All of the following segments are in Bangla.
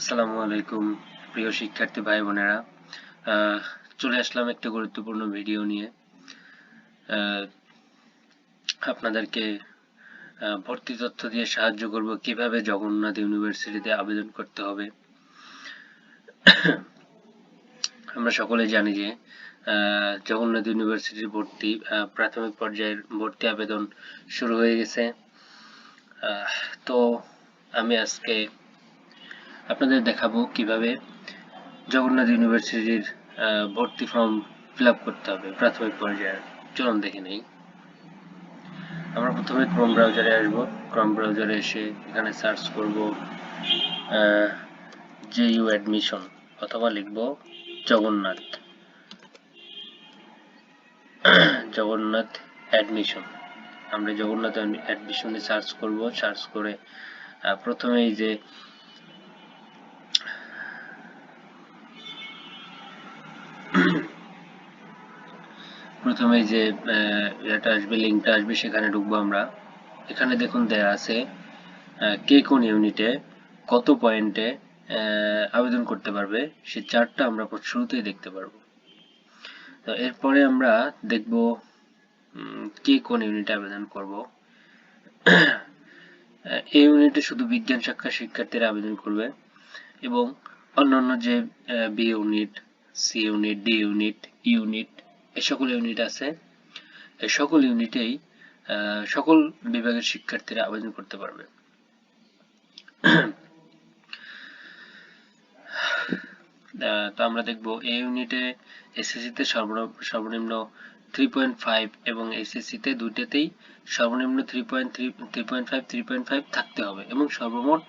আসসালামু আলাইকুম, প্রিয় শিক্ষার্থী ভাই বোনেরা। চলে আসলাম একটা গুরুত্বপূর্ণ ভিডিও নিয়ে। আপনাদেরকে ভর্তি তথ্য দিয়ে সাহায্য করব কীভাবে জগন্নাথ ইউনিভার্সিটিতে আবেদন করতে হবে। আমরা সকলে জানি যে জগন্নাথ ইউনিভার্সিটির ভর্তি প্রাথমিক পর্যায়ের ভর্তি আবেদন শুরু হয়ে গেছে। তো আমি আজকে আপনাদের দেখাবো কীভাবে জগন্নাথ ইউনিভার্সিটির ভর্তি ফর্ম ফিল করতে হবে প্রাথমিক পর্যায়ে। চলুন দেখে নেই। আমরা প্রথমে ক্রোম ব্রাউজারে আসব। ক্রোম ব্রাউজারে এসে এখানে সার্চ করব জে ইউ অ্যাডমিশন অথবা লিখব জগন্নাথ। জগন্নাথ অ্যাডমিশন আমরা জগন্নাথ অ্যাডমিশনে সার্চ করব। সার্চ করে প্রথমেই যে প্রথমে যে এটা আসবে লিঙ্কটা আসবে, সেখানে ঢুকবো আমরা। এখানে দেখুন দেয়া আছে কে কোন ইউনিটে কত পয়েন্টে আবেদন করতে পারবে সে চার্টটা আমরা শুরুতেই দেখতে পারব। তো এরপরে আমরা দেখব কে কোন ইউনিটে আবেদন করব। এই ইউনিটে শুধু বিজ্ঞান শাখার শিক্ষার্থীরা আবেদন করবে এবং অন্যান্য যে B unit C unit D unit unit এই সকল ইউনিট আছে। এই সকল ইউনিটেই সকল বিভাগের শিক্ষার্থীরা আবেদন করতে পারবে। তো আমরা দেখব, এই ইউনিটে এসএসসি তে সর্বনিম্ন থ্রি পয়েন্ট ফাইভ এবং এসএসসি তে দুইটাতেই সর্বনিম্ন three point three three point five three point five থাকতে হবে এবং সর্বমোট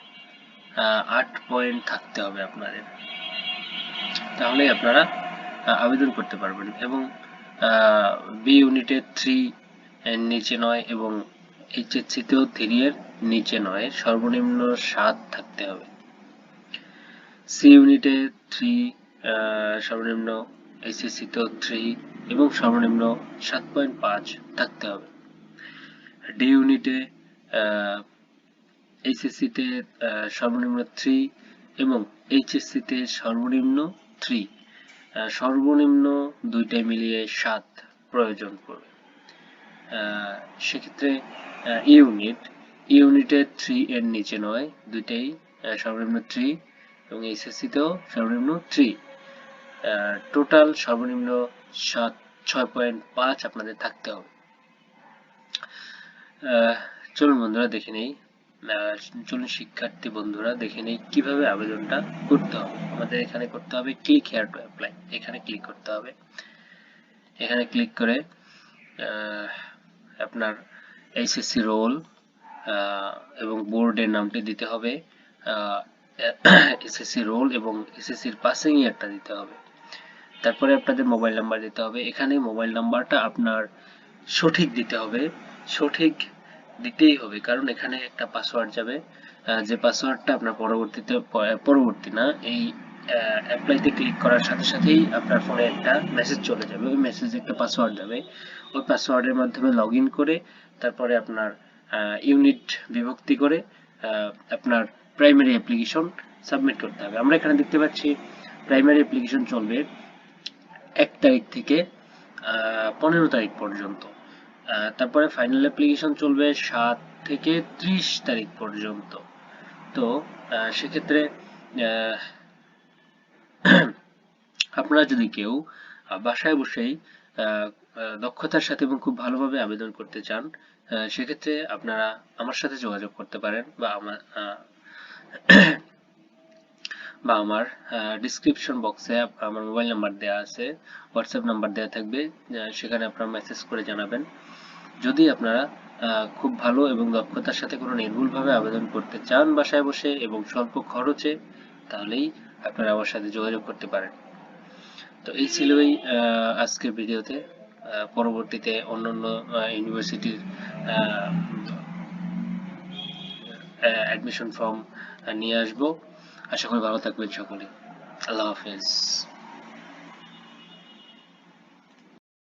আট পয়েন্ট থাকতে হবে আপনাদের। তাহলেই আপনারা আবেদন করতে পারবেন এবং বি ইউনিটে থ্রি এর নিচে নয় এবং এইচএসসি তেও থ্রি এর নিচে নয়। সর্বনিম্ন সাত থাকতে হবে। সি ইউনিটে থ্রি সর্বনিম্ন এইচএসসি তেও থ্রি এবং সর্বনিম্ন সাত পয়েন্ট পাঁচ থাকতে হবে। ডি ইউনিটে এইচএসসি তে আহ, সর্বনিম্ন থ্রি এবং এইচএসসি তে সর্বনিম্ন থ্রি সর্বনিম্ন দুইটা মিলিয়ে সাত প্রয়োজন পড়বে। সেক্ষেত্রে ইউনিট, ইউনিটে থ্রি এর নিচে নয়, দুইটাই সর্বনিম্ন থ্রি এবং এইচএসসি তেও সর্বনিম্ন থ্রি টোটাল সর্বনিম্ন সাত, ছয় পয়েন্ট পাঁচ আপনাদের থাকতে হবে। চলুন বন্ধুরা, দেখে নেই। চলুন শিক্ষার্থী বন্ধুরা, দেখে নেই কীভাবে আবেদনটা করতে হবে। আমাদের এখানে করতে হবে ক্লিক হেয়ার টু অ্যাপ্লাই এখানে ক্লিক করতে হবে। এখানে ক্লিক করে আপনার এইচএসসি রোল এবং বোর্ডের নামটি দিতে হবে। এসএসসি রোল এবং এসএসসির পাসিং ইয়ারটা দিতে হবে। তারপরে আপনাদের মোবাইল নাম্বার দিতে হবে। এখানে মোবাইল নাম্বারটা আপনার সঠিক দিতে হবে। সঠিক দিতেই হবে, কারণ এখানে একটা পাসওয়ার্ড যাবে। যে পাসওয়ার্ডটা আপনার পরবর্তীতে পরবর্তী না, এই অ্যাপ্লাইতে ক্লিক করার সাথে সাথেই আপনার ফোনে একটা মেসেজ চলে যাবে। ওই মেসেজে একটা পাসওয়ার্ড যাবে। ওই পাসওয়ার্ডের মাধ্যমে লগ করে, তারপরে আপনার ইউনিট বিভক্তি করে আপনার প্রাইমারি অ্যাপ্লিকেশন সাবমিট করতে হবে। আমরা এখানে দেখতে পাচ্ছি প্রাইমারি অ্যাপ্লিকেশন চলবে এক তারিখ থেকে পনেরো তারিখ পর্যন্ত। তারপরে ফাইনাল অ্যাপ্লিকেশন চলবে সাত থেকে ত্রিশ তারিখ পর্যন্ত। তো সেক্ষেত্রে আপনারা যদি কেউ বাসায় বসেই দক্ষতার সাথে এবং খুব ভালোভাবে আবেদন করতে চান সেক্ষেত্রে আপনারা আমার সাথে যোগাযোগ করতে পারেন বা আমার বা আমার ডিসক্রিপশন বক্সে আমার মোবাইল নাম্বার দেওয়া আছে হোয়াটসঅ্যাপ নাম্বার দেওয়া থাকবে সেখানে আপনারা মেসেজ করে জানাবেন। যদি আপনারা খুব ভালো এবং দক্ষতার সাথে কোনো নির্ভুলভাবে আবেদন করতে চান বাসায় বসে এবং স্বল্প খরচে তাহলেই আপনারা আমার সাথে যোগাযোগ করতে পারেন। তো এই ছিলই আহ, আজকের ভিডিওতে। পরবর্তীতে অন্যান্য ইউনিভার্সিটির অ্যাডমিশন ফর্ম নিয়ে আসব। আশা করি ভালো থাকবেন সকলে। আল্লাহ হাফেজ।